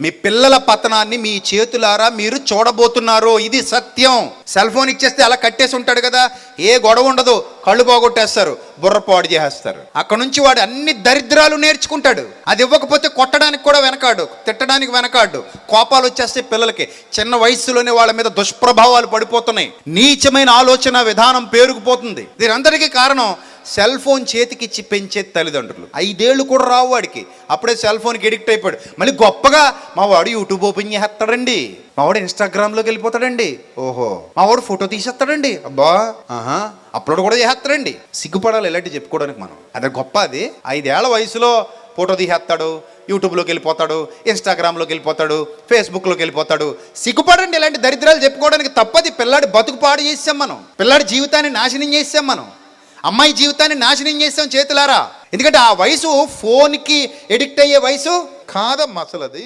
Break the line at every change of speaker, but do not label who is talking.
మీ పిల్లల పతనాన్ని మీ చేతులారా మీరు చూడబోతున్నారు ఇది సత్యం. సెల్ ఫోన్ ఇచ్చేస్తే అలా కట్టేసి ఉంటాడు కదా ఏ గొడవ ఉండదు. కళ్ళు పోగొట్టేస్తారు బుర్రపాడు చేసేస్తారు. అక్కడ నుంచి వాడు అన్ని దరిద్రాలు నేర్చుకుంటాడు. అది ఇవ్వకపోతే కొట్టడానికి కూడా వెనకాడు తిట్టడానికి వెనకాడు. కోపాలు వచ్చేస్తే పిల్లలకి. చిన్న వయసులోనే వాళ్ళ మీద దుష్ప్రభావాలు పడిపోతున్నాయి. నీచమైన ఆలోచన విధానం పేరుకుపోతుంది. దీనందరికీ కారణం సెల్ ఫోన్ చేతికిచ్చి పెంచే తల్లిదండ్రులు. ఐదేళ్ళు కూడా రావు వాడికి. అప్పుడే సెల్ ఫోన్కి ఎడిక్ట్ అయిపోయాడు. మళ్ళీ గొప్పగా మా వాడు యూట్యూబ్ ఓపెన్ చేస్తాడండి మా వాడు ఇన్స్టాగ్రామ్లోకి వెళ్ళిపోతాడండి. ఓహో. మా వాడు ఫోటో తీసేస్తాడండి. అబ్బా. ఆహా. అప్లోడ్ కూడా చేస్తాడండి సిగ్గుపడాలి ఇలాంటి చెప్పుకోవడానికి మనం. అదే గొప్ప అది. ఐదేళ్ళ వయసులో ఫోటో తీసేస్తాడు. యూట్యూబ్లోకి వెళ్ళిపోతాడు. ఇన్స్టాగ్రామ్లోకి వెళ్ళిపోతాడు. ఫేస్బుక్లోకి వెళ్ళిపోతాడు. సిగ్గుపడండి ఇలాంటి దరిద్రాలు చెప్పుకోవడానికి తప్పది. పిల్లాడి బతుకు పాడు చేసాం మనం. పిల్లాడి జీవితాన్ని నాశనం చేసాం మనం. అమ్మాయి జీవితాన్ని నాశనం చేస్తాం చేతులారా. ఎందుకంటే ఆ వయసు ఫోన్కి ఎడిక్ట్ అయ్యే వయసు కాదమ్మా అసలు అది